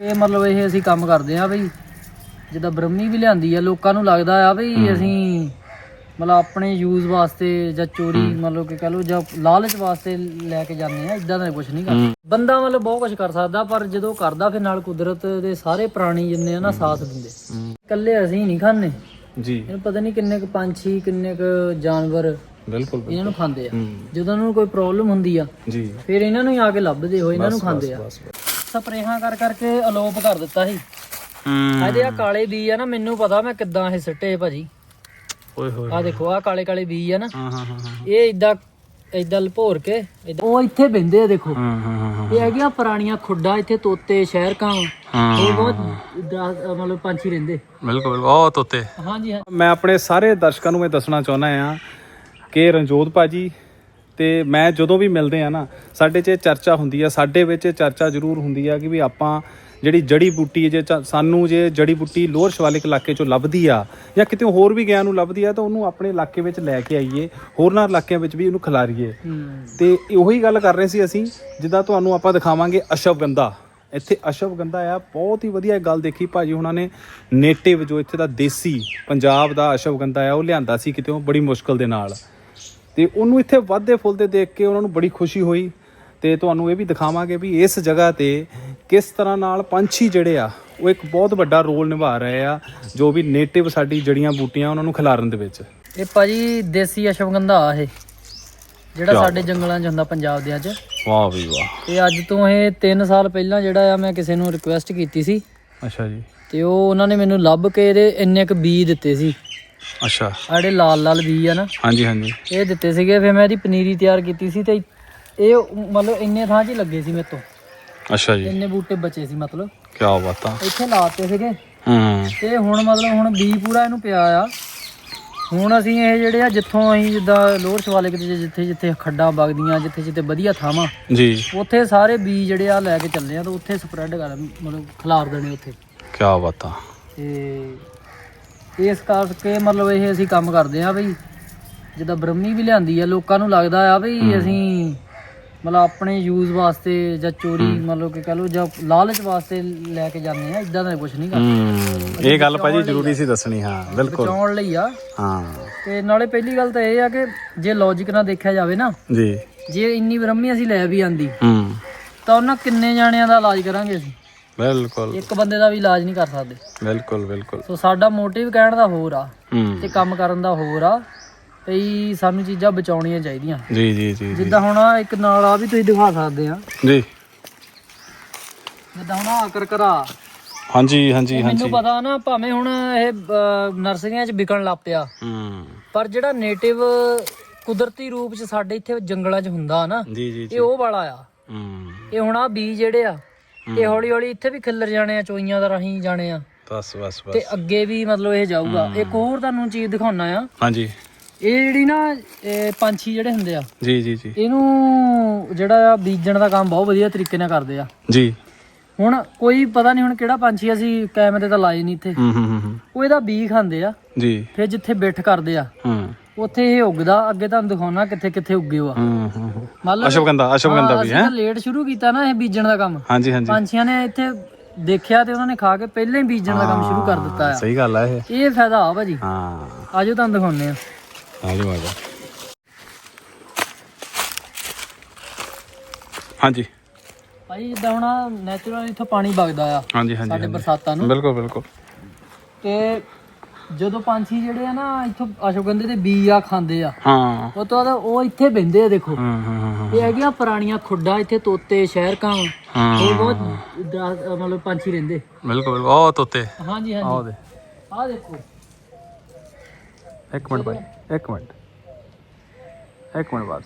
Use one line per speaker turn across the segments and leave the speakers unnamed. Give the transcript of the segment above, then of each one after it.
ਇਹ ਮਤਲਬ ਇਹ ਅਸੀਂ ਕੰਮ ਕਰਦੇ ਆ ਬਈ। ਜਿੱਦਾਂ ਬ੍ਰਹਮੀ ਵੀ ਲਿਆਂਦੀ ਆ ਲੋਕਾਂ ਨੂੰ ਲੱਗਦਾ ਆ ਬਈ ਅਸੀਂ ਮਤਲਬ ਆਪਣੇ ਯੂਜ਼ ਵਾਸਤੇ ਜਾਂ ਚੋਰੀ ਮਤਲਬ ਕਿ ਕਹ ਲਓ ਜਾਂ ਲਾਲਚ ਵਾਸਤੇ ਲੈ ਕੇ ਜਾਂਦੇ ਆ ਇਦਾਂ ਦਾ ਕੁਝ ਨਹੀਂ ਕਰਦਾ ਬੰਦਾ ਮਤਲਬ ਬਹੁਤ ਕੁਝ ਕਰ ਸਕਦਾ ਪਰ ਜਦੋਂ ਕਰਦਾ ਫਿਰ ਨਾਲ ਕੁਦਰਤ ਦੇ ਸਾਰੇ ਪ੍ਰਾਣੀ ਜਿੰਨੇ ਆ ਨਾ ਸਾਥ ਦਿੰਦੇ। ਇਕੱਲੇ ਅਸੀਂ ਨਹੀਂ ਖਾਂਦੇ।
ਜੀ।
ਇਹਨੂੰ ਪਤਾ ਨਹੀਂ ਕਿੰਨੇ ਕੁ ਪੰਛੀ ਕਿੰਨੇ ਕੁ ਜਾਨਵਰ
ਬਿਲਕੁਲ
ਇਹਨਾਂ ਨੂੰ ਖਾਂਦੇ ਆ। ਜਦੋਂ ਉਹਨਾਂ ਨੂੰ ਕੋਈ ਪ੍ਰੋਬਲਮ ਹੁੰਦੀ ਆ
ਜੀ।
ਫਿਰ ਇਹਨਾਂ ਨੂੰ ਹੀ ਆ ਕੇ ਲੱਭਦੇ ਹੋ ਇਹਨਾਂ ਨੂੰ ਖਾਂਦੇ ਆ। ਸਪਰੇਹਾਂ ਕਰ ਕਰਕੇ ਅਲੋਪ ਕਰ ਦਿੱਤਾ ਸੀ।
ਹੂੰ।
ਇਹਦੇ ਆ ਕਾਲੇ ਬੀ ਆ ਨਾ ਮੈਨੂੰ ਪਤਾ ਮੈਂ ਕਿੱਦਾਂ ਇਹ ਸਿੱਟੇ ਭਾਜੀ।
ਓਏ ਹੋਏ
ਆ ਦੇਖੋ ਆ ਕਾਲੇ ਕਾਲੇ ਬੀ ਆ ਨਾ।
ਹਾਂ ਹਾਂ ਹਾਂ ਹਾਂ।
ਇਹ ਇਦਾਂ ਇਦਾਂ ਲਪੋਰ ਕੇ ਏਦਾਂ- ਉਹ ਇੱਥੇ ਬਹਿੰਦੇ ਆ ਦੇਖੋ।
ਹਾਂ ਹਾਂ ਹਾਂ
ਇਹ ਹੈਗੀਆਂ ਪੁਰਾਣੀਆਂ ਖੁੱਡਾਂ ਇੱਥੇ ਤੋਤੇ ਸ਼ਹਿਰ ਕਾਂ
ਹਾਂ।
ਇਹ ਬਹੁਤ ਦਰਖਤ- ਮਤਲਬ ਪੰਛੀ ਰਹਿੰਦੇ।
ਬਿਲਕੁਲ ਬਿਲਕੁਲ। ਉਹ ਤੋਤੇ।
ਹਾਂਜੀ ਹਾਂ।
ਮੈਂ ਆਪਣੇ ਸਾਰੇ ਦਰਸ਼ਕਾਂ ਨੂੰ ਮੈਂ ਦੱਸਣਾ ਚਾਹੁੰਦਾ ਆ ਕਿ ਰਣਜੋਤ ਭਾਜੀ ਤੇ ਮੈਂ ਜਦੋਂ ਵੀ ਮਿਲਦੇ ਆ ਨਾ ਸਾਡੇ 'ਚ ਚਰਚਾ ਹੁੰਦੀ ਆ ਸਾਡੇ ਵਿੱਚ ਚਰਚਾ ਜ਼ਰੂਰ ਹੁੰਦੀ ਆ ਕਿ ਵੀ ਆਪਾਂ ਜਿਹੜੀ ਜੜੀ ਬੂਟੀ ਜੇ ਸਾਨੂੰ ਜੇ ਜੜੀ ਬੂਟੀ ਲੋਅਰ ਸ਼ਿਵਾਲਿਕ ਇਲਾਕੇ 'ਚੋਂ ਲੱਭਦੀ ਆ ਜਾਂ ਕਿਤੇ ਹੋਰ ਵੀ ਗਿਆ ਨੂੰ ਲੱਭਦੀ ਆ ਤਾਂ ਉਹਨੂੰ ਆਪਣੇ ਇਲਾਕੇ ਵਿੱਚ ਲੈ ਕੇ ਆਈਏ ਹੋਰਨਾਂ ਇਲਾਕਿਆਂ ਵਿੱਚ ਵੀ ਉਹਨੂੰ ਖਿਲਾਰੀਏ। ਤੇ ਉਹੀ ਗੱਲ ਕਰ ਰਹੇ ਸੀ ਅਸੀਂ ਜਿੱਦਾਂ ਤੁਹਾਨੂੰ ਆਪਾਂ ਦਿਖਾਵਾਂਗੇ ਅਸ਼ਵਗੰਧਾ ਇੱਥੇ ਅਸ਼ਵਗੰਧਾ ਆ ਬਹੁਤ ਹੀ ਵਧੀਆ ਗੱਲ ਦੇਖੀ ਭਾਜੀ ਹੁਣਾਂ ਨੇ ਨੇਟਿਵ ਜੋ ਇੱਥੇ ਦਾ ਦੇਸੀ ਪੰਜਾਬ ਦਾ ਅਸ਼ਵਗੰਧਾ ਆ ਉਹ ਲਿਆਂਦਾ ਸੀ ਕਿਤੇ ਬੜੀ ਮੁਸ਼ਕਲ ਦੇ ਨਾਲ। ਤੇ ਉਹਨੂੰ ਇੱਥੇ ਵੱਧਦੇ ਫੁੱਲਦੇ ਦੇਖ ਕੇ ਉਹਨਾਂ ਨੂੰ ਬੜੀ ਖੁਸ਼ੀ ਹੋਈ ਤੇ ਤੁਹਾਨੂੰ ਇਹ ਵੀ ਦਿਖਾਵਾਂਗੇ ਵੀ ਇਸ ਜਗ੍ਹਾ ਤੇ ਕਿਸ ਤਰ੍ਹਾਂ ਨਾਲ ਪੰਛੀ ਜਿਹੜੇ ਆ ਉਹ ਇੱਕ ਬਹੁਤ ਵੱਡਾ ਰੋਲ ਨਿਭਾ ਰਹੇ ਆ ਜੋ ਵੀ ਨੇਟਿਵ ਸਾਡੀ ਜੜੀਆਂ ਬੂਟੀਆਂ ਉਹਨਾਂ ਨੂੰ ਖਿਲਾਰਨ ਦੇ ਵਿੱਚ।
ਇਹ ਭਾਜੀ ਦੇਸੀ ਅਸ਼ਵਗੰਧਾ ਆ ਇਹ ਜਿਹੜਾ ਸਾਡੇ ਜੰਗਲਾਂ 'ਚ ਹੁੰਦਾ ਪੰਜਾਬ ਦੇ ਅੱਜ।
ਵਾਹ ਵੀ ਵਾਹ।
ਤੇ ਅੱਜ ਤੋਂ ਇਹ 3 ਸਾਲ ਪਹਿਲਾਂ ਜਿਹੜਾ ਆ ਮੈਂ ਕਿਸੇ ਨੂੰ ਰਿਕੁਐਸਟ ਕੀਤੀ ਸੀ।
ਅੱਛਾ ਜੀ।
ਤੇ ਉਹ ਉਹਨਾਂ ਨੇ ਮੈਨੂੰ ਲੱਭ ਕੇ ਇਹਦੇ ਇੰਨੇ ਕੁ ਬੀ ਦਿੱਤੇ ਸੀ।
ਅੱਛਾ।
ਆ ਜਿਹੜੇ ਲਾਲ ਲਾਲ ਬੀ ਆ ਨਾ
ਹਾਂਜੀ ਹਾਂਜੀ।
ਇਹ ਦਿੱਤੇ ਸੀਗੇ ਫਿਰ ਮੈਂ ਇਹਦੀ ਪਨੀਰੀ ਤਿਆਰ ਕੀਤੀ ਸੀ ਤੇ ਇਹ ਮਤਲਬ ਇੰਨੇ ਥਾਂ 'ਚ ਹੀ ਲੱਗੇ ਸੀ ਮੇਰੇ ਤੋਂ।
ਅੱਛਾ ਜੀ।
ਇੰਨੇ ਬੂਟੇ ਬਚੇ ਸੀ ਮਤਲਬ।
ਕੀ ਬਾਤਾਂ
ਇੱਥੇ ਲਾਤੇ ਸੀਗੇ।
ਹੂੰ।
ਤੇ ਹੁਣ ਮਤਲਬ ਹੁਣ ਬੀ ਪੂਰਾ ਇਹਨੂੰ ਪਿਆ ਆ। ਹੁਣ ਅਸੀਂ ਇਹ ਜਿਹੜੇ ਆ ਜਿੱਥੋਂ ਅਸੀਂ ਜਿੱਦਾਂ ਲੋਅਰ ਸ਼ਵਾਲੇ ਕਿਤੇ ਜਿੱਥੇ ਜਿੱਥੇ ਖੱਡਾਂ ਵਗਦੀਆਂ ਜਿੱਥੇ ਜਿੱਥੇ ਵਧੀਆ ਥਾਵਾਂ
ਜੀ।
ਉੱਥੇ ਸਾਰੇ ਬੀ ਜਿਹੜੇ ਆ ਲੈ ਕੇ ਚੱਲੇ ਆ ਤਾਂ ਉੱਥੇ ਸਪਰੈਡ ਕਰ ਮਤਲਬ ਖਿਲਾਰ ਦੇਣੇ ਉੱਥੇ।
ਕੀ ਬਾਤਾਂ
ਤੇ ਇਸ ਕਰਕੇ ਮਤਲਬ ਇਹ ਅਸੀਂ ਕੰਮ ਕਰਦੇ ਆ ਬਈ। ਜਿੱਦਾਂ ਬ੍ਰਹਮੀ ਵੀ ਲਿਆਂਦੀ ਆ ਲੋਕਾਂ ਨੂੰ ਲੱਗਦਾ ਆ ਬਈ ਅਸੀਂ ਮਤਲਬ ਆਪਣੇ ਯੂਜ਼ ਵਾਸਤੇ ਜਾਂ ਚੋਰੀ ਮਤਲਬ ਕਿ ਕਹ ਲਓ ਜਾਂ ਲਾਲਚ ਵਾਸਤੇ ਲੈ ਕੇ ਜਾਂਦੇ ਆ ਇਦਾਂ ਦਾ ਕੁਝ ਨਹੀਂ ਕਰਦੇ।
ਇਹ ਗੱਲ ਭਾਜੀ ਜ਼ਰੂਰੀ ਸੀ ਦੱਸਣੀ ਹਾਂ ਬਿਲਕੁਲ।
ਬਚਾਉਣ ਲਈ ਆ।
ਹਾਂ।
ਤੇ ਨਾਲੇ ਪਹਿਲੀ ਗੱਲ ਤਾਂ ਇਹ ਆ ਕਿ ਜੇ ਲੌਜੀਕ ਨਾਲ ਦੇਖਿਆ ਜਾਵੇ ਨਾ
ਜੀ।
ਜੇ ਇੰਨੀ ਬ੍ਰਹਮੀ ਅਸੀਂ ਲੈ ਵੀ ਆਂਦੀ
ਹੂੰ।
ਤਾਂ ਉਹਨਾਂ ਕਿੰਨੇ ਜਾਣਿਆਂ ਦਾ ਇਲਾਜ ਕਰਾਂਗੇ ਅਸੀਂ?
ਬਿਲਕੁਲ।
ਇੱਕ ਬੰਦੇ ਦਾ ਵੀ ਇਲਾਜ ਨਹੀਂ ਕਰ ਸਕਦੇ।
ਬਿਲਕੁਲ ਬਿਲਕੁਲ।
ਸੋ ਸਾਡਾ ਮੋਟਿਵ ਕਹਿਣ ਦਾ ਹੋਰ ਆ
ਹੂੰ।
ਤੇ ਕੰਮ ਕਰਨ ਦਾ ਹੋਰ ਆ ਭਈ ਸਾਨੂੰ ਚੀਜ਼ਾਂ ਬਚਾਉਣੀਆਂ ਚਾਹੀਦੀਆਂ।
ਜੀ ਜੀ ਜੀ ਜੀ।
ਜਿੱਦਾਂ ਹੁਣ ਆਹ ਇੱਕ ਨਾਲ ਆ ਵੀ ਤੁਸੀਂ ਦਿਖਾ ਸਕਦੇ ਆ।
ਜੀ।
ਜਿੱਦਾਂ ਹੁਣ ਆ ਕਰਕਰਾ
ਹਾਂਜੀ ਹਾਂਜੀ
ਮੈਨੂੰ
ਹਾਂਜੀ।
ਪਤਾ ਨਾ ਭਾਵੇਂ ਹੁਣ ਇਹ ਅਹ, ਨਰਸਰੀਆਂ 'ਚ ਵਿਕਣ ਲੱਗ ਪਿਆ।
ਹੂੰ।
ਪਰ ਜਿਹੜਾ ਨੇਟਿਵ ਕੁਦਰਤੀ ਰੂਪ 'ਚ ਸਾਡੇ ਇੱਥੇ ਜੰਗਲਾਂ 'ਚ ਹੁੰਦਾ ਨਾ
ਜੀ ਜੀ ਜੀ।
ਇਹ ਉਹ ਵਾਲਾ ਆ।
ਹੂੰ।
ਇਹ ਹੁਣ ਆ ਬੀ ਜਿਹੜੇ ਆ ਇਹ ਹੌਲੀ ਹੌਲੀ ਇੱਥੇ ਵੀ ਖਿੱਲਰ ਜਾਣੇ ਆ ਚੋਈਆਂ ਦਾ ਰਾਹੀਂ ਜਾਣੇ ਆ।
ਬਸ ਬਸ
ਤੇ
ਬਸ।
ਅੱਗੇ ਵੀ ਮਤਲਬ ਇਹ ਜਾਊਗਾ। ਇੱਕ ਹੋਰ ਤੁਹਾਨੂੰ ਚੀਜ਼ ਦਿਖਾਉਣਾ ਆ।
ਹਾਂਜੀ।
ਇਹ ਜਿਹੜੀ ਨਾ ਇਹ ਪੰਛੀ ਜਿਹੜੇ ਹੁੰਦੇ ਆ
ਜੀ ਜੀ ਜੀ।
ਇਹਨੂੰ ਜਿਹੜਾ ਆ ਬੀਜਣ ਦਾ ਕੰਮ ਬਹੁਤ ਵਧੀਆ ਤਰੀਕੇ ਨਾਲ ਕਰਦੇ ਆ।
ਜੀ।
ਹੁਣ ਕੋਈ ਪਤਾ ਨਹੀਂ ਹੁਣ ਕਿਹੜਾ ਪੰਛੀ ਅਸੀਂ ਕੈਮਰੇ ਤਾਂ ਲਾਏ ਨਹੀਂ ਇੱਥੇ।
ਹੂੰ ਹੂੰ, ਹੂੰ।
ਉਹ ਇਹਦਾ ਬੀ ਖਾਂਦੇ ਆ।
ਜੀ।
ਫਿਰ ਜਿੱਥੇ ਬਿੱਠ ਕਰਦੇ ਆ।
ਹੂੰ।
ਉੱਥੇ ਇਹ ਉੱਗਦਾ ਅੱਗੇ ਤੁਹਾਨੂੰ ਦਿਖਾਉਣਾ ਕਿੱਥੇ ਕਿੱਥੇ ਉੱਗੇ ਆ।
ਹੂੰ ਹੂੰ, ਹੂੰ।
ਮੰਨ ਲਓ
ਅਸ਼ਵਗੰਧਾ ਅਸ਼ਵਗੰਧਾ ਵੀ ਹੈ?
ਲੇਟ ਸ਼ੁਰੂ ਕੀਤਾ ਨਾ ਇਹ ਬੀਜਣ ਦਾ ਕੰਮ।
ਹਾਂਜੀ ਹਾਂਜੀ।
ਪੰਛੀਆਂ ਨੇ ਇੱਥੇ ਦੇਖਿਆ ਤੇ ਉਹਨਾਂ ਨੇ ਖਾ ਕੇ ਪਹਿਲਾਂ ਹੀ ਬੀਜਣ ਦਾ ਕੰਮ ਸ਼ੁਰੂ ਕਰ ਦਿੱਤਾ ਆ।
ਸਹੀ ਗੱਲ ਹੈ ਇਹ।
ਇਹ ਫਾਇਦਾ ਆ ਭਾਜੀ।
ਹਾਂ।
ਆਜੋ ਤੁਹਾਨੂੰ ਦਿਖਾਉਂਦੇ ਆ।
ਆਜੋ ਆਜੋ ਹਾਂਜੀ।
ਭਾਜੀ ਜਿੱਦਾਂ ਹੁਣ ਨੈਚੁਰਲ ਇੱਥੋਂ ਪਾਣੀ ਵਗਦਾ ਆ
ਹਾਂਜੀ ਹਾਂਜੀ
ਸਾਡੇ ਬਰਸਾਤਾਂ ਨੂੰ।
ਬਿਲਕੁਲ ਬਿਲਕੁਲ।
ਤੇ ਜਦੋਂ ਪੰਛੀ ਜਿਹੜੇ ਆ ਨਾ ਇੱਥੋਂ ਅਸ਼ਵਗੰਧੇ ਦੇ ਬੀ ਆ ਖਾਂਦੇ ਆ।
ਹਾਂ।
ਉਹ ਤੋਂ ਬਾਅਦ ਉਹ ਇੱਥੇ ਬਹਿੰਦੇ ਆ ਦੇਖੋ।
ਹਾਂ ਹਾਂ ਹਾਂ
ਇਹ ਹੈਗੀਆਂ ਪੁਰਾਣੀਆਂ ਖੁੱਡਾਂ ਇੱਥੇ ਤੋਤੇ ਸ਼ਹਿਰ ਕਾਂ ਇਹ ਬਹੁਤ ਮਤਲਬ ਪੰਛੀ ਰਹਿੰਦੇ।
ਬਿਲਕੁਲ ਉਹ ਤੋਤੇ।
ਹਾਂਜੀ
ਆਓ
ਹਾਂਜੀ
ਦੇ।
ਆਹ ਦੇਖੋ।
ਇੱਕ ਮਿੰਟ ਭਾਈ ਇੱਕ ਮਿੰਟ। ਇੱਕ ਮਿੰਟ ਬਸ।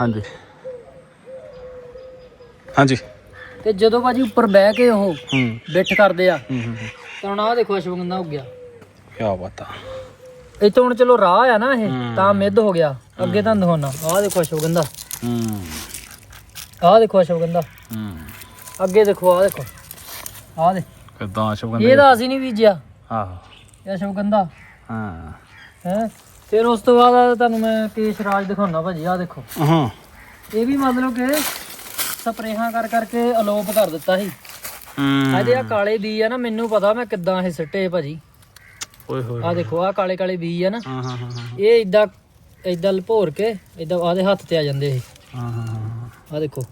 ਹਾਂਜੀ। ਹਾਂਜੀ।
ਤੇ ਜਦੋਂ ਭਾਜੀ ਉੱਪਰ ਬਹਿ ਕੇ ਉਹ
ਹੂੰ।
ਬਿੱਠ ਕਰਦੇ ਆ
ਹੂੰ ਹੂੰ।
ਤਾਂ ਹੁਣ ਆਹ ਦੇਖੋ ਅਸ਼ਵਗੰਧਾ ਹੋ ਗਿਆ।
ਕੀ ਬਤਾ
ਇੱਥੋਂ ਹੁਣ ਚਲੋ ਰਾਹ ਆ ਨਾ ਇਹ ਤਾਂ ਮਿੱਧ ਹੋ ਗਿਆ। ਅੱਗੇ ਤੁਹਾਨੂੰ ਦਿਖਾਉਣਾ ਆਹ ਦੇਖੋ ਅਸ਼ਵਗੰਧਾ
ਹੂੰ।
ਆਹ ਦੇਖੋ ਅਸ਼ਵਗੰਧਾ
ਹੂੰ।
ਅੱਗੇ ਦੇਖੋ ਆਹ ਦੇਖੋ। ਆਹ ਦੇ
ਕਿਦਾਂ ਅਸ਼ਵਗੰਧਾ
ਇਹਦਾ ਅਸੀਂ ਨਹੀਂ ਬੀਜਿਆ।
ਆਹੋ।
ਇਹ ਅਸ਼ਵਗੰਧਾ
ਹਾਂ।
ਹੈ? ਫਿਰ ਉਸ ਤੋਂ ਬਾਅਦ ਤੁਹਾਨੂੰ ਮੈਂ ਕੇਸ਼ ਰਾਜ ਦਿਖਾਉਣਾ ਭਾਜੀ ਆਹ ਦੇਖੋ।
ਹਾਂ।
ਇਹ ਵੀ ਮਤਲਬ ਕਿ ਸਪਰੇਹਾਂ ਕਰ ਕਰਕੇ ਅਲੋਪ ਕਰ ਦਿੱਤਾ ਸੀ।
ਹੂੰ।
ਇਹਦੇ ਆ ਕਾਲੇ ਬੀ ਆ ਨਾ ਮੈਨੂੰ ਪਤਾ ਮੈਂ ਕਿੱਦਾਂ ਇਹ ਸਿੱਟੇ ਭਾਜੀ।
ਓਏ ਹੋਏ
ਆ ਦੇਖੋ ਆ ਕਾਲੇ ਕਾਲੇ ਬੀ ਆ ਨਾ।
ਹਾਂ ਹਾਂ ਹਾਂ ਹਾਂ।
ਇਹ ਇਦਾਂ ਇਦਾਂ ਲਪੋਰ ਕੇ ਇਦਾਂ ਆਦੇ ਹੱਥ ਤੇ ਆ ਜਾਂਦੇ ਇਹ।
ਹਾਂ ਹਾਂ
ਆ ਦੇਖੋ।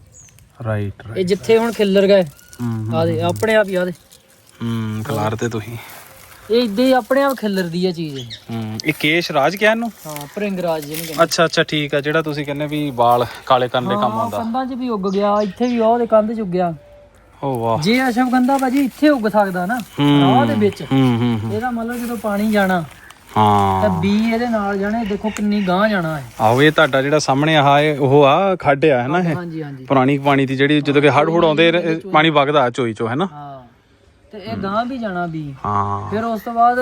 ਰਾਈਟ
ਇਹ ਜਿੱਥੇ ਹੁਣ ਖਿੱਲਰ ਗਏ।
ਹੂੰ
ਆ ਦੇ ਆਪਣੇ ਆਪ ਹੀ ਆ ਦੇ
ਹੂੰ ਖਲਾਰ ਤੇ ਤੁਸੀਂ।
ਇਹ ਇਦਾਂ ਹੀ ਆਪਣੇ ਆਪ ਖਿੱਲਰਦੀ ਆ ਚੀਜ਼ ਇਹ।
ਹੂੰ ਇਹ ਕੇਸ਼ ਰਾਜ ਕਿਹਾ ਇਹਨੂੰ?
ਹਾਂ ਭਰਿੰਗਰਾਜ ਜਿਹਨੂੰ ਕਹਿੰਦੇ।
ਅੱਛਾ ਅੱਛਾ ਠੀਕ ਆ ਜਿਹੜਾ ਤੁਸੀਂ ਕਹਿੰਦੇ ਵੀ ਵਾਲ ਕਾਲੇ ਕਰਨ ਦੇ ਕੰਮ
ਹਾਂ,
ਆਉਂਦਾ
ਕੰਧਾਂ 'ਚ ਵੀ ਉੱਗ ਗਿਆ ਇੱਥੇ ਵੀ ਉਹਦੇ ਕੰਧ 'ਚ ਉੱਗਿਆ।
ਓ ਵਾਹ।
ਜੇ ਅਸ਼ਵਗੰਧਾ ਭਾਜੀ ਇੱਥੇ ਉੱਗ ਸਕਦਾ ਨਾ ਰਾਹ ਦੇ ਵਿੱਚ।
ਹੂੰ ਹੂੰ ਹੂੰ।
ਇਹਦਾ ਮਤਲਬ ਜਦੋਂ ਪਾਣੀ ਜਾਣਾ ਤਾਂ
ਹਾਂ।
ਬੀ ਇਹਦੇ ਨਾਲ ਜਾਣੇ ਦੇਖੋ ਕਿੰਨੀ ਗਾਂ ਜਾਣਾ ਹੈ।
ਆਹੋ ਇਹ ਤੁਹਾਡਾ ਜਿਹੜਾ ਸਾਹਮਣੇ ਆਹ ਇਹ ਉਹ ਆ ਖੱਡ ਆ ਹੈ ਨਾ ਇਹ?
ਹਾਂਜੀ ਹਾਂਜੀ।
ਪੁਰਾਣੀ ਪਾਣੀ ਦੀ ਜਿਹੜੀ ਜਦੋਂ ਕਿ ਹੜ ਹੁੜ ਆਉਂਦੇ ਇਹ ਪਾਣੀ ਵਗਦਾ ਚੋਈ ਚੋ ਹੈ ਨਾ
ਹਾਂ। ਤੇ ਇਹ ਗਾਂ ਵੀ ਜਾਣਾ ਬੀ।
ਹਾਂ।
ਫਿਰ ਉਸ ਤੋਂ ਬਾਅਦ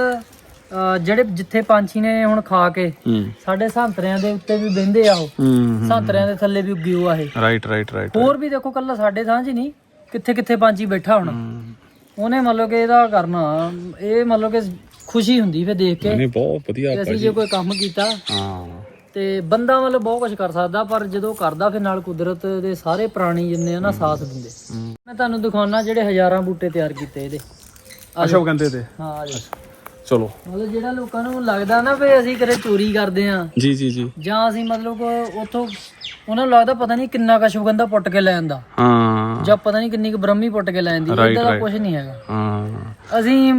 ਅਹ, ਜਿਹੜੇ ਜਿੱਥੇ ਪੰਛੀ ਨੇ ਹੁਣ ਖਾ ਕੇ
ਹੂੰ।
ਸਾਡੇ ਸੰਤਰਿਆਂ ਦੇ ਉੱਤੇ ਵੀ ਬਹਿੰਦੇ ਆ ਉਹ।
ਹੂੰ
ਸੰਤਰਿਆਂ ਦੇ ਥੱਲੇ ਵੀ ਉੱਗੀ ਹੋਆ ਇਹ।
ਰਾਈਟ ਰਾਈਟ ਰਾਈਟ
ਹੋਰ ਵੀ ਦੇਖੋ ਕੱਲਾ ਸਾਡੇ ਥਾਂ 'ਚ ਹੀ ਨਹੀਂ ਕਿੱਥੇ ਕਿੱਥੇ ਪੰਛੀ ਬੈਠਾ ਹੁਣ। ਉਹਨੇ ਮਤਲਬ ਕਿ ਇਹਦਾ ਕਰਨਾ ਇਹ ਮਤਲਬ ਕਿ ਖੁਸ਼ੀ ਹੁੰਦੀ ਫਿਰ ਦੇਖ ਕੇ।
ਨਹੀਂ ਬਹੁਤ ਵਧੀਆ
ਕਿ ਅਸੀਂ ਜੇ ਕੋਈ ਕੰਮ ਕੀਤਾ
ਹਾਂ।
ਤੇ ਬੰਦਾ ਮਤਲਬ ਬਹੁਤ ਕੁਝ ਕਰ ਸਕਦਾ ਪਰ ਜਦੋਂ ਕਰਦਾ ਫਿਰ ਨਾਲ ਕੁਦਰਤ ਦੇ ਸਾਰੇ ਪ੍ਰਾਣੀ ਜਿੰਨੇ ਆ ਨਾ ਸਾਥ ਦਿੰਦੇ। ਮੈਂ ਤੁਹਾਨੂੰ ਦਿਖਾਉਣਾ ਜਿਹੜੇ ਹਜ਼ਾਰਾਂ ਬੂਟੇ ਤਿਆਰ ਕੀਤੇ ਇਹਦੇ।
ਅਸ਼ੋਕ ਗੰਦੇ ਤੇ।
ਹਾਂ ਆ ਜਾਓ।
ਚਲੋ।
ਮਤਲਬ ਜਿਹੜਾ ਲੋਕਾਂ ਨੂੰ ਲੱਗਦਾ ਨਾ ਵੀ ਅਸੀਂ ਕਦੇ ਚੋਰੀ ਕਰਦੇ ਆ
ਜੀ ਜੀ ਜੀ।
ਜਾਂ ਅਸੀਂ ਮਤਲਬ ਕਿ ਉੱਥੋਂ ਉਹਨਾਂ ਨੂੰ ਲੱਗਦਾ ਪਤਾ ਨਹੀਂ ਕਿੰਨਾ ਕਸ਼ਮਗੰਧਾ ਪੁੱਟ ਕੇ ਲੈ ਆਂਦਾ।
ਹਾਂ।
ਜਾਂ ਪਤਾ ਨਹੀਂ ਕਿੰਨੀ ਕੁ ਬ੍ਰਹਮੀ ਪੁੱਟ ਕੇ ਲੈ ਆਂਦੀ ਇਦਾਂ ਦਾ ਕੁਝ ਨਹੀਂ ਹੈਗਾ।
ਹਾਂ।
ਅਸੀਂ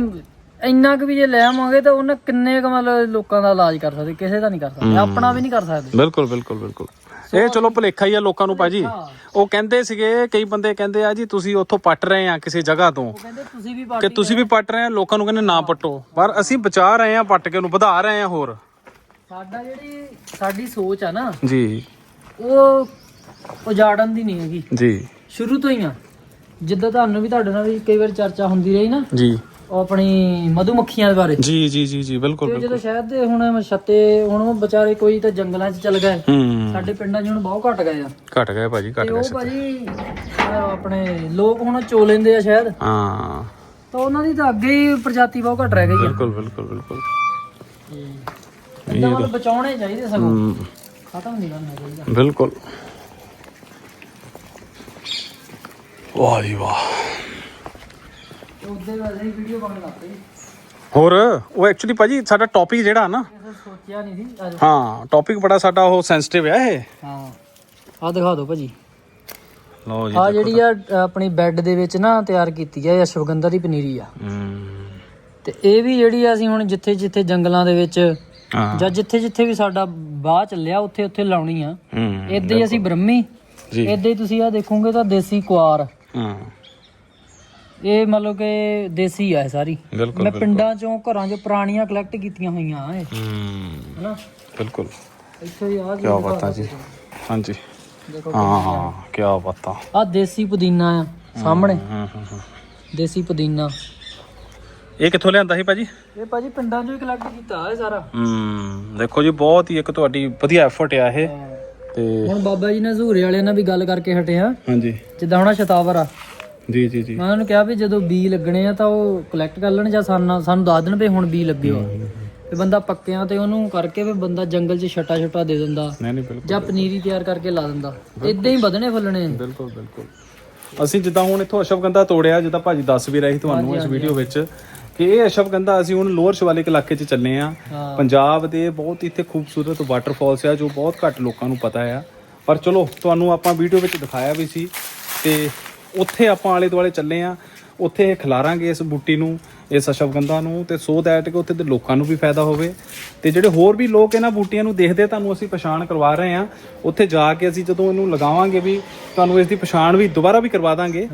ਇੰਨਾ ਕੁ ਵੀ ਜੇ ਲੈ ਆਵਾਂਗੇ ਤਾਂ ਉਹਨਾਂ ਕਿੰਨੇ ਕੁ ਮਤਲਬ ਲੋਕਾਂ ਦਾ ਇਲਾਜ ਕਰ ਸਕਦੇ ਕਿਸੇ ਦਾ ਨਹੀਂ ਕਰ ਸਕਦੇ ਆਪਣਾ ਵੀ ਨਹੀਂ ਕਰ ਸਕਦੇ।
ਬਿਲਕੁਲ ਬਿਲਕੁਲ ਬਿਲਕੁਲ। ਇਹ ਚਲੋ ਭੁਲੇਖਾ ਹੀ ਆ ਲੋਕਾਂ ਨੂੰ ਭਾਜੀ। ਉਹ ਕਹਿੰਦੇ ਸੀਗੇ ਕਈ ਬੰਦੇ ਕਹਿੰਦੇ ਆ ਜੀ ਤੁਸੀਂ ਉੱਥੋਂ ਪੱਟ ਰਹੇ ਆ ਕਿਸੇ ਜਗ੍ਹਾ ਤੋਂ।
ਉਹ ਕਹਿੰਦੇ ਤੁਸੀਂ ਵੀ
ਕਿ ਤੁਸੀਂ ਵੀ ਪੱਟ ਰਹੇ ਆ ਲੋਕਾਂ ਨੂੰ ਕਹਿੰਦੇ ਨਾ ਪੱਟੋ। ਪਰ ਅਸੀਂ ਬਚਾ ਰਹੇ ਆ ਪੱਟ ਕੇ ਉਹਨੂੰ ਵਧਾ ਰਹੇ ਆ ਹੋਰ।
ਸਾਡਾ ਜਿਹੜੀ ਸਾਡੀ ਸੋਚ ਆ ਨਾ
ਜੀ।
ਉਹ ਉਜਾੜਨ ਦੀ ਨਹੀਂ ਹੈਗੀ।
ਜੀ।
ਸ਼ੁਰੂ ਤੋਂ ਹੀ ਆ। ਜਿੱਦਾਂ ਤੁਹਾਨੂੰ ਵੀ ਤੁਹਾਡੇ ਨਾਲ ਵੀ ਕਈ ਵਾਰ ਚਰਚਾ ਹੁੰਦੀ ਰਹੀ ਨਾ।
ਜੀ।
ਉਹ ਆਪਣੀ ਮਧੂਮੱਖੀਆਂ ਦੇ ਬਾਰੇ
ਜੀ ਜੀ ਜੀ ਜੀ ਬਿਲਕੁਲ
ਤੇ ਜਦੋਂ ਸ਼ਹਿਰ ਦੇ ਹੁਣ ਛੱਤੇ ਹੁਣ ਉਹ ਵਿਚਾਰੇ ਕੋਈ ਤਾਂ ਜੰਗਲਾਂ 'ਚ ਚਲ ਗਏ।
ਹੂੰ।
ਸਾਡੇ ਪਿੰਡਾਂ 'ਚ ਹੁਣ ਬਹੁਤ ਘਟ ਗਏ ਆ।
ਘਟ ਗਏ ਭਾਜੀ ਘਟ
ਤੇ
ਗਏ
ਉਹ ਭਾਜੀ ਅਹ ਆਪਣੇ ਲੋਕ ਹੁਣ ਚੋ ਲੈਂਦੇ ਆ ਸ਼ਾਇਦ
ਹਾਂ।
ਤਾਂ ਉਹਨਾਂ ਦੀ ਤਾਂ ਅੱਗੇ ਹੀ ਪ੍ਰਜਾਤੀ ਬਹੁਤ ਘਟ ਰਹਿ ਗਈ ਆ।
ਬਿਲਕੁਲ ਬਿਲਕੁਲ ਬਿਲਕੁਲ।
ਇਹਦਾ ਮਤਲਬ ਬਚਾਉਣੇ ਚਾਹੀਦੇ ਸਗੋਂ।
ਹੂੰ,
ਖਤਮ ਨਹੀਂ ਕਰਨਾ ਚਾਹੀਦਾ।
ਬਿਲਕੁਲ। ਵਾਹ ਜੀ ਵਾਹ।
ਉਹਦੇ ਵੈਸੇ ਹੀ ਵੀਡੀਓ ਬਣਨ ਲੱਗ ਪਈ।
ਹੋਰ ਉਹ ਐਕਚੁਅਲੀ ਭਾਜੀ ਸਾਡਾ ਟੌਪਿਕ ਜਿਹੜਾ ਨਾ
ਇਹ ਸੋਚਿਆ ਨਹੀਂ ਸੀ ਅੱਜ
ਹਾਂ ਟੌਪਿਕ ਬੜਾ ਸਾਡਾ ਉਹ ਸੈਂਸਿਟਿਵ ਹੈ ਇਹ।
ਹਾਂ ਆ ਦਿਖਾ ਦਿਓ ਭਾਜੀ।
ਲਓ ਜੀ
ਆ ਜਿਹੜੀ ਆ ਆਪਣੀ ਬੈੱਡ ਦੇ ਵਿੱਚ ਨਾ ਤਿਆਰ ਕੀਤੀ ਆ ਇਹ ਅਸ਼ਵਗੰਧਾ ਦੀ ਪਨੀਰੀ ਆ।
ਹੂੰ।
ਤੇ ਇਹ ਵੀ ਜਿਹੜੀ ਆ ਅਸੀਂ ਹੁਣ ਜਿੱਥੇ ਜਿੱਥੇ ਜੰਗਲਾਂ ਦੇ ਵਿੱਚ
ਹਾਂ।
ਜਾਂ ਜਿੱਥੇ ਜਿੱਥੇ ਵੀ ਸਾਡਾ ਬਾਹ ਚੱਲਿਆ ਉੱਥੇ ਉੱਥੇ ਲਾਉਣੀ ਆ।
ਹੂੰ
ਇਦਾਂ ਹੀ ਅਸੀਂ ਬ੍ਰਹਮੀ
ਜੀ।
ਇਦਾਂ ਹੀ ਤੁਸੀਂ ਆ ਦੇਖੋਗੇ ਤਾਂ ਦੇਸੀ ਕੁਆਰ।
ਹਾਂ।
ਇਹ ਮਤਲਬ ਕਿ ਦੇਸੀ ਆ ਇਹ ਸਾਰੀ।
ਬਿਲਕੁਲ
ਮੈਂ ਪਿੰਡਾਂ ਚੋਂ ਘਰਾਂ ਚੋਂ ਪੁਰਾਣੀਆਂ ਕਲੈਕਟ ਕੀਤੀਆਂ ਹੋਈਆਂ ਇਹ।
ਹੂੰ।
ਹਨਾ?
ਬਿਲਕੁਲ।
ਇੱਥੇ ਹੀ ਆ
ਕੀ ਬਾਤਾਂ ਜੀ। ਹਾਂਜੀ।
ਦੇਖੋ
ਹਾਂ ਹਾਂ ਕੀ ਬਾਤਾਂ।
ਆ ਦੇਸੀ ਪੁਦੀਨਾ ਆ ਸਾਹਮਣੇ।
ਹਾਂ ਹਾਂ ਹਾਂ
ਦੇਸੀ ਪੁਦੀਨਾ।
ਇਹ ਕਿੱਥੋਂ ਲਿਆਂਦਾ ਸੀ ਭਾਜੀ?
ਇਹ ਭਾਜੀ ਪਿੰਡਾਂ ਚੋਂ ਹੀ ਕਲੈਕਟ ਕੀਤਾ ਇਹ ਸਾਰਾ।
ਹੂੰ ਦੇਖੋ ਜੀ ਬਹੁਤ ਹੀ ਇੱਕ ਤੁਹਾਡੀ ਵਧੀਆ ਐਫਰਟ ਆ ਇਹ। ਤੇ
ਹੁਣ ਬਾਬਾ ਜੀ ਨੇ ਹਜ਼ੂਰੇ ਵਾਲਿਆਂ ਨਾਲ ਵੀ ਗੱਲ ਕਰਕੇ ਹਟੇ ਆ।
ਹਾਂਜੀ।
ਜਿੱਦਾਂ ਹੁਣ ਸ਼ਤਾਵਰ ਆ।
ਜੀ ਜੀ ਜੀ।
ਮੈਂ ਉਹਨਾਂ ਨੂੰ ਕਿਹਾ ਵੀ ਜਦੋਂ ਬੀ ਲੱਗਣੇ ਆ ਤਾਂ ਉਹ ਕਲੈਕਟ ਕਰ ਲੈਣ ਜਾਂ ਸਾਨੂੰ ਸਾਨੂੰ ਦੱਸ ਦੇਣ ਵੀ ਹੁਣ ਬੀ ਲੱਗੇ ਹੋ ਤੇ ਬੰਦਾ ਪੱਕਿਆਂ ਤੇ ਉਹਨੂੰ ਕਰਕੇ ਵੀ ਬੰਦਾ ਜੰਗਲ 'ਚ ਛਟਾ ਛਟਾ ਦੇ ਦਿੰਦਾ
ਨਹੀਂ ਨਹੀਂ ਬਿਲਕੁਲ
ਜਾਂ ਪਨੀਰੀ ਤਿਆਰ ਕਰਕੇ ਲਾ ਦਿੰਦਾ। ਇਦਾਂ ਹੀ ਵਧਣੇ ਫੁੱਲਣੇ।
ਬਿਲਕੁਲ ਬਿਲਕੁਲ। ਅਸੀਂ ਜਿੱਦਾਂ ਹੁਣ ਇੱਥੋਂ ਅਸ਼ਵਗੰਧਾ ਤੋੜਿਆ ਜਿੱਦਾਂ ਭਾਜੀ ਦੱਸ ਵੀ ਰਹੇ ਤੁਹਾਨੂੰ ਇਸ ਵੀਡੀਓ ਵਿੱਚ ਕਿ ਇਹ ਅਸ਼ਵਗੰਧਾ ਅਸੀਂ ਹੁਣ ਲੋਅਰ ਸ਼ਿਵਾਲਿਕ ਇਲਾਕੇ 'ਚ ਚੱਲੇ ਆ। ਪੰਜਾਬ ਦੇ ਬਹੁਤ ਇੱਥੇ ਖੂਬਸੂਰਤ ਵਾਟਰਫਾਲਸ ਆ ਜੋ ਬਹੁਤ ਘੱਟ ਲੋਕਾਂ ਨੂੰ ਪਤਾ ਆ। ਪਰ ਚਲੋ ਤੁਹਾਨੂੰ ਆਪਾਂ ਵੀਡੀਓ ਵਿੱਚ ਦਿਖਾਇਆ ਵੀ ਸੀ ਤੇ ਉੱਥੇ ਆਪਾਂ ਆਲੇ ਦੁਆਲੇ ਚੱਲੇ ਆ ਉੱਥੇ ਖਿਲਾਰਾਂਗੇ ਇਸ ਬੂਟੀ ਨੂੰ ਇਸ ਅਸ਼ਵਗੰਧਾ ਨੂੰ ਤੇ ਸੋ ਦੈਟ ਕਿ ਉੱਥੇ ਦੇ ਲੋਕਾਂ ਨੂੰ ਵੀ ਫਾਇਦਾ ਹੋਵੇ। ਤੇ ਜਿਹੜੇ ਹੋਰ ਵੀ ਲੋਕ ਇਹਨਾਂ ਬੂਟੀਆਂ ਨੂੰ ਦੇਖਦੇ ਤੁਹਾਨੂੰ ਅਸੀਂ ਪਛਾਣ ਕਰਵਾ ਰਹੇ ਆ। ਉੱਥੇ ਜਾ ਕੇ ਅਸੀਂ ਜਦੋਂ ਇਹਨੂੰ ਲਗਾਵਾਂਗੇ ਵੀ ਤੁਹਾਨੂੰ ਇਸ ਦੀ ਪਛਾਣ ਵੀ ਦੁਬਾਰਾ ਵੀ ਕਰਵਾ ਦਾਂਗੇ।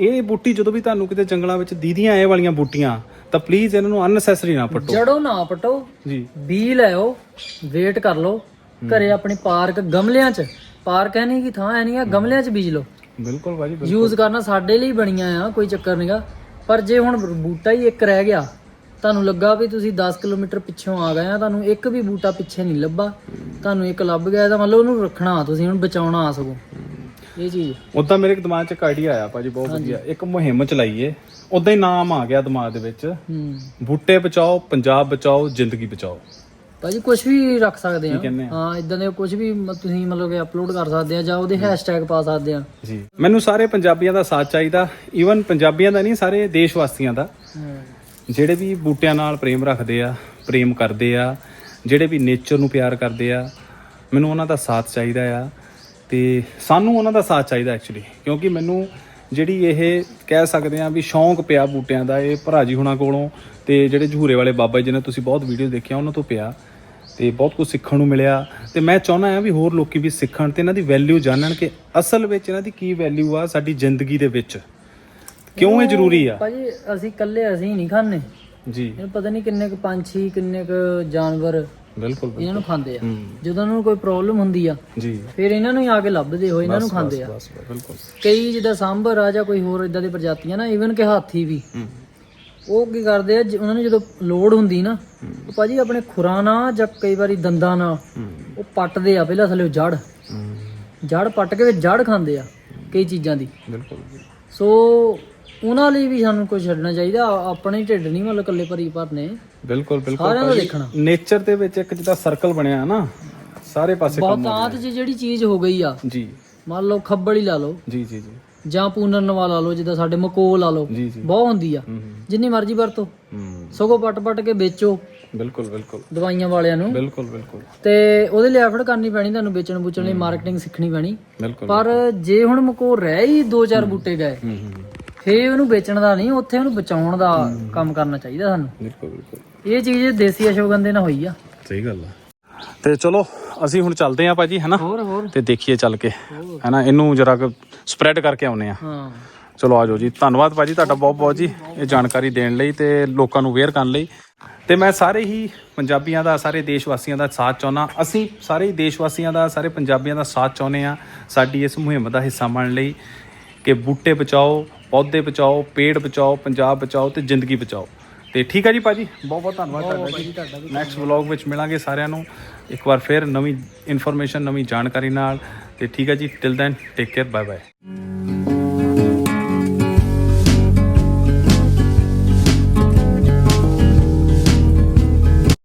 ਇਹ ਬੂਟੀ ਜਦੋਂ ਵੀ ਤੁਹਾਨੂੰ ਕਿਤੇ ਜੰਗਲਾਂ ਵਿੱਚ ਦੀਦੀਆਂ ਇਹ ਵਾਲੀਆਂ ਬੂਟੀਆਂ ਤਾਂ ਪਲੀਜ਼ ਇਹਨਾਂ ਨੂੰ ਅਨਨੈਸੈਸਰੀ ਨਾ ਪੱਟੋ।
ਜੜੋਂ ਨਾ ਪਟੋ।
ਜੀ।
ਬੀ ਲੈ ਆਓ ਵੇਟ ਕਰ ਲਓ। ਘਰੇ ਆਪਣੀ ਪਾਰਕ ਗਮਲਿਆਂ 'ਚ। ਪਾਰਕ ਹੈ ਨਹੀਂ ਕਿ ਥਾਂ ਹੈ ਨਹੀਂ ਆ ਗਮਲਿਆਂ 'ਚ ਬੀਜ ਲਓ।
ਬਿਲਕੁਲ ਭਾਜੀ ਬਿਲਕੁਲ।
ਯੂਜ਼ ਕਰਨਾ ਸਾਡੇ ਲਈ ਬਣੀਆਂ ਆ ਕੋਈ ਚੱਕਰ ਨਹੀਂਗਾ ਪਰ ਜੇ ਹੁਣ ਬੂਟਾ ਹੀ ਇੱਕ ਰਹਿ ਗਿਆ ਤੁਹਾਨੂੰ ਲੱਗਾ ਵੀ ਤੁਸੀਂ 10 ਕਿਲੋਮੀਟਰ ਪਿੱਛੋਂ ਆ ਗਏ ਆ ਤੁਹਾਨੂੰ ਇੱਕ ਵੀ ਬੂਟਾ ਪਿੱਛੇ ਨਹੀਂ ਲੱਭਾ ਤੁਹਾਨੂੰ ਇੱਕ ਲੱਭ ਗਿਆ ਤਾਂ ਮਤਲਬ ਉਹਨੂੰ ਰੱਖਣਾ ਤੁਸੀਂ ਹੁਣ ਬਚਾਉਣਾ ਆ ਸਗੋਂ। ਇਹ ਚੀਜ਼।
ਉਦਾਂ ਮੇਰੇ ਦਿਮਾਗ 'ਚ ਇੱਕ ਆਈਡੀਆ ਆਇਆ ਭਾਜੀ ਬਹੁਤ ਵਧੀਆ। ਇੱਕ ਮੁਹਿੰਮ ਚਲਾਈਏ ਉਦਾਂ ਹੀ ਨਾਮ ਆ ਗਿਆ ਦਿਮਾਗ ਦੇ ਵਿੱਚ। ਬੂਟੇ ਬਚਾਓ ਪੰਜਾਬ ਬਚਾਓ ਜ਼ਿੰਦਗੀ ਬਚਾਓ।
ਭਾਜੀ ਕੁਝ ਵੀ ਰੱਖ ਸਕਦੇ
ਕੀ ਕਹਿੰਦੇ
ਆ?
ਆ?
ਹਾਂ ਇਦਾਂ ਦੇ ਕੁਝ ਵੀ ਮ- ਤੁਸੀਂ ਮਤਲਬ ਕਿ ਅਪਲੋਡ ਕਰ ਸਕਦੇ ਆ ਜਾਂ ਉਹਦੇ ਹੈਸ਼ਟੈਗ ਪਾ ਸਕਦੇ ਆ।
ਜੀ। ਮੈਨੂੰ ਸਾਰੇ ਪੰਜਾਬੀਆਂ ਦਾ ਸਾਥ ਚਾਹੀਦਾ। ਈਵਨ ਪੰਜਾਬੀਆਂ ਦਾ ਨਹੀਂ ਸਾਰੇ ਦੇਸ਼ ਵਾਸੀਆਂ ਦਾ ਜਿਹੜੇ ਵੀ ਬੂਟਿਆਂ ਨਾਲ ਪ੍ਰੇਮ ਰੱਖਦੇ ਆ ਪ੍ਰੇਮ ਕਰਦੇ ਆ ਜਿਹੜੇ ਵੀ ਨੇਚਰ ਨੂੰ ਪਿਆਰ ਕਰਦੇ ਆ ਮੈਨੂੰ ਉਹਨਾਂ ਦਾ ਸਾਥ ਚਾਹੀਦਾ ਆ। ਤੇ ਸਾਨੂੰ ਉਹਨਾਂ ਦਾ ਸਾਥ ਚਾਹੀਦਾ ਐਕਚੁਅਲੀ ਕਿਉਂਕਿ ਮੈਨੂੰ ਜਿਹੜੀ ਇਹ ਕਹਿ ਸਕਦੇ ਆ ਵੀ ਸ਼ੌਂਕ ਪਿਆ ਬੂਟਿਆਂ ਦਾ ਇਹ ਭਰਾ ਜੀ ਹੁਣਾਂ ਕੋਲੋਂ ਤੇ ਜਿਹੜੇ ਝੂਰੇ ਵਾਲੇ ਬਾਬਾ ਜੀ ਨੇ ਤੁਸੀਂ ਬਹੁਤ ਵੀਡੀਓ ਦੇਖਿਆ ਉਹਨਾਂ ਤੋਂ ਪਿਆ। ਤੇ ਬਹੁਤ ਕੁਝ ਸਿੱਖਣ ਨੂੰ ਮਿਲਿਆ। ਤੇ ਮੈਂ ਚਾਹੁੰਦਾ ਆ ਵੀ ਹੋਰ ਲੋਕੀ ਵੀ ਸਿੱਖਣ ਤੇ ਇਹਨਾਂ ਦੀ ਵੈਲਿਊ ਜਾਣਨ ਕਿ ਅਸਲ ਵਿੱਚ ਇਹਨਾਂ ਦੀ ਕੀ ਵੈਲਿਊ ਆ ਸਾਡੀ ਜ਼ਿੰਦਗੀ ਦੇ ਵਿੱਚ। ਕਿਉਂ ਇਹ ਜ਼ਰੂਰੀ ਆ?
ਭਾਜੀ ਅਸੀਂ ਇਕੱਲੇ ਅਸੀਂ ਨਹੀਂ ਖਾਂਦੇ।
ਜੀ।
ਇਹਨੂੰ ਪਤਾ ਨਹੀਂ ਕਿੰਨੇ ਕੁ ਪੰਛੀ ਕਿੰਨੇ ਕੁ ਜਾਨਵਰ
ਬਿਲਕੁਲ
ਇਹਨਾਂ ਨੂੰ ਖਾਂਦੇ ਆ।
ਹੂੰ।
ਜਦੋਂ ਉਹਨਾਂ ਨੂੰ ਕੋਈ ਪ੍ਰੋਬਲਮ ਹੁੰਦੀ ਆ
ਜੀ।
ਫਿਰ ਇਹਨਾਂ ਨੂੰ ਹੀ ਆ ਕੇ ਲੱਭਦੇ ਹੋ ਇਹਨਾਂ ਨੂੰ ਖਾਂਦੇ ਆ।
ਬਿਲਕੁਲ।
ਕਈ ਜਿੱਦਾਂ ਸਾਂਭਰ ਆ ਜਾਂ ਕੋਈ ਹੋਰ ਇਦਾਂ ਦੀ ਪ੍ਰਜਾਤੀਆਂ ਨਾ ਈਵਨ ਕਿ ਹਾਥੀ ਵੀ।
ਹੂੰ।
ਉਹ ਕੀ ਕਰਦੇ ਆ ਜ- ਉਹਨਾਂ ਨੂੰ ਜਦੋਂ ਲੋੜ ਹੁੰਦੀ ਨਾ ਉਹ ਭਾਜੀ ਆਪਣੇ ਖੁਰਾਂ ਨਾਲ ਜਾਂ ਕਈ ਵਾਰੀ ਦੰਦਾਂ ਨਾਲ
ਹੂੰ
ਉਹ ਪੱਟਦੇ ਆ ਪਹਿਲਾਂ ਥੱਲੇ ਜੜ
ਹੂੰ
ਜੜ ਪੱਟ ਕੇ ਵਿੱਚ ਜੜ ਖਾਂਦੇ ਆ ਕਈ ਚੀਜ਼ਾਂ ਦੀ।
ਬਿਲਕੁਲ
ਸੋ ਉਹਨਾਂ ਲਈ ਵੀ ਸਾਨੂੰ ਕੁਝ ਛੱਡਣਾ ਚਾਹੀਦਾ ਆ- ਆਪਣੇ ਹੀ ਢਿੱਡ ਨਹੀਂ ਮਤਲਬ ਇਕੱਲੇ ਭਰੀ ਭਰਨੇ।
ਬਿਲਕੁਲ ਬਿਲਕੁਲ
ਸਾਰਿਆਂ ਦੇਖਣਾ।
ਨੇਚਰ ਦੇ ਵਿੱਚ ਇੱਕ ਜਿੱਦਾਂ ਸਰਕਲ ਬਣਿਆ ਨਾ ਸਾਰੇ ਪਾਸੇ ਕੰਮ
ਬਹੁਤਾਤ 'ਚ ਜਿਹੜੀ ਚੀਜ਼ ਹੋ ਗਈ ਆ
ਜੀ।
ਮੰਨ ਲਓ ਖੱਬਲ ਹੀ ਲਾ ਲਓ।
ਜੀ ਜੀ ਜੀ।
ਜਾਂ ਪੂਨਰਨਵਾ ਲਾ ਲਓ ਜਿੱਦਾਂ ਸਾਡੇ ਮਕੋਲ ਲਾ ਲਓ
ਜੀ ਜੀ।
ਬਹੁਤ ਹੁੰਦੀ ਆ।
ਹੂੰ
ਜਿੰਨੀ ਮਰਜ਼ੀ ਵਰਤੋ।
ਹੂੰ।
ਸਗੋਂ ਪੱਟ ਪੱਟ ਕੇ ਵੇਚੋ
ਬਿਲਕੁਲ ਬਿਲਕੁਲ।
ਦਵਾਈਆਂ ਵਾਲਿਆਂ ਨੂੰ।
ਬਿਲਕੁਲ ਬਿਲਕੁਲ।
ਤੇ ਉਹਦੇ ਲਈ ਐਫਰਟ ਕਰਨੀ ਪੈਣੀ ਤੁਹਾਨੂੰ ਵੇਚਣ ਬੁੱਚਣ ਲਈ ਮਾਰਕੀਟਿੰਗ ਸਿੱਖਣੀ ਪੈਣੀ।
ਬਿਲਕੁਲ
ਪਰ ਜੇ ਹੁਣ ਮਕੋਲ ਰਹਿ ਹੀ ਦੋ ਚਾਰ ਬੂਟੇ ਗਏ
ਹੂੰ ਹੂੰ
ਫੇ ਉਹਨੂੰ ਵੇਚਣ ਦਾ ਨਹੀਂ ਉੱਥੇ ਉਹਨੂੰ ਬਚਾਉਣ ਦਾ ਕੰਮ ਕਰਨਾ ਚਾਹੀਦਾ ਸਾਨੂੰ।
ਬਿਲਕੁਲ ਬਿਲਕੁਲ।
ਇਹ ਚੀਜ਼ ਦੇਸੀ ਅਸ਼ਵਗੰਧੇ ਨਾਲ ਹੋਈ ਆ।
ਸਹੀ ਗੱਲ ਆ। ਤੇ ਚਲੋ ਅਸੀਂ ਹੁਣ ਚੱਲਦੇ ਆਂ ਭਾਜੀ ਹੈਨਾ?
ਹੋਰ ਹੋਰ।
ਤੇ ਦੇਖੀਏ ਚੱਲ ਕੇ ਹੈਨਾ? ਇਹਨੂੰ ਜਰਾ ਕੁ ਸਪਰੈਡ ਕਰਕੇ ਆਉਨੇ ਆ
ਹਾਂ।
ਚਲੋ ਆਜੋ ਜੀ। ਧੰਨਵਾਦ ਭਾਜੀ ਤੁਹਾਡਾ ਬਹੁਤ ਬਹੁਤ ਜੀ ਇਹ ਜਾਣਕਾਰੀ ਦੇਣ ਲਈ ਤੇ ਲੋਕਾਂ ਨੂੰ ਅਵੇਅਰ ਕਰਨ ਲਈ। ਤੇ ਮੈਂ ਸਾਰੇ ਹੀ ਪੰਜਾਬੀਆਂ ਦਾ ਸਾਰੇ ਦੇਸ਼ ਵਾਸੀਆਂ ਦਾ ਸਾਥ ਚਾਹੁੰਦਾ। ਅਸੀਂ ਸਾਰੇ ਹੀ ਦੇਸ਼ ਵਾਸੀਆਂ ਦਾ ਸਾਰੇ ਪੰਜਾਬੀਆਂ ਦਾ ਸਾਥ ਚਾਹੁੰਦੇ ਆ ਸਾਡੀ ਇਸ ਮੁਹਿੰਮ ਦਾ ਹਿੱਸਾ ਬਣਨ ਲਈ ਕਿ ਬੂਟੇ ਬਚਾਓ ਪੌਦੇ ਬਚਾਓ ਪੇੜ ਬਚਾਓ ਪੰਜਾਬ ਬਚਾਓ ਤੇ ਜ਼ਿੰਦਗੀ ਬਚਾਓ। ਤੇ ਠੀਕ ਹੈ ਜੀ ਭਾਜੀ? ਬਹੁਤ ਬਹੁਤ ਧੰਨਵਾਦ ਤੁਹਾਡਾ ਜੀ। ਨੈਕਸਟ ਵਲੌਗ ਵਿੱਚ ਮਿਲਾਂਗੇ ਸਾਰਿਆਂ ਨੂੰ। ਇੱਕ ਵਾਰ ਫਿਰ ਨਵੀਂ ਇਨਫੋਰਮੇਸ਼ਨ ਨਵੀਂ ਜਾਣਕਾਰੀ ਨਾਲ। ਤੇ ਠੀਕ ਹੈ ਜੀ till then take care bye bye